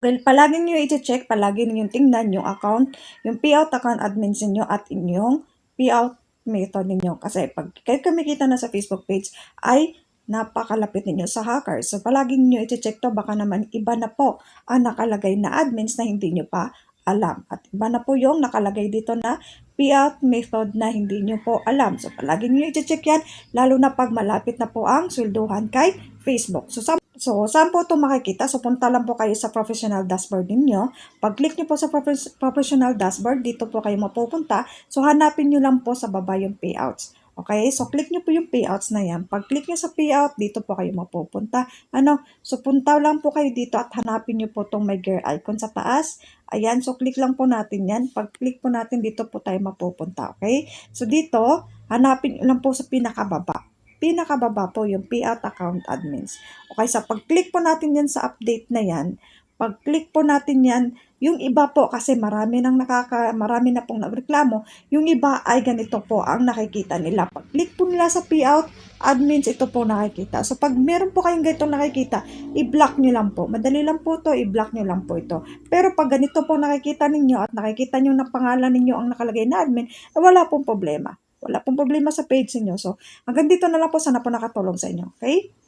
Well, palagi niyo i-check, palagi niyo tingnan yung account, yung payout account admins niyo at inyong payout method ninyo. Kasi pag kayo kumikita na sa Facebook page, ay napakalapit ninyo sa hackers. So, palagi niyo i-check to. Baka naman iba na po ang nakalagay na admins na hindi nyo pa alam. At iba na po yung nakalagay dito na payout method na hindi nyo po alam. So, palagi niyo i-check yan, lalo na pag malapit na po ang swelduhan kay Facebook. So, So, saan po ito makikita? So, punta lang po kayo sa professional dashboard ninyo. Pag-click nyo po sa profes- professional dashboard, dito po kayo mapupunta. So, hanapin nyo lang po sa baba yung payouts. Okay? So, click nyo po yung payouts na yan. Pag-click nyo sa payout, dito po kayo mapupunta. Ano? So, punta lang po kayo dito at hanapin nyo po itong may gear icon sa taas. Ayan. So, click lang po natin yan. Pag-click po natin, dito po tayo mapupunta. Okay? So, dito, hanapin nyo lang po sa pinakababa pinakababa po yung payout account admins. Okay, sa pag-click po natin yan sa update na yan, pag-click po natin yan, yung iba po kasi marami nang nakaka marami na pong nagreklamo, yung iba ay ganito po ang nakikita nila. Pag-click po nila sa payout admins, ito po nakikita. So pag meron po kayong ganitong nakikita, i-block niyo lang po. Madali lang po to, i-block niyo lang po ito. Pero pag ganito po nakikita ninyo at nakikita niyo na pangalan ninyo ang nakalagay na admin, wala pong problema. Wala pong problema sa page ninyo. So, hanggang dito na lang po. Sana po nakatulong sa inyo. Okay?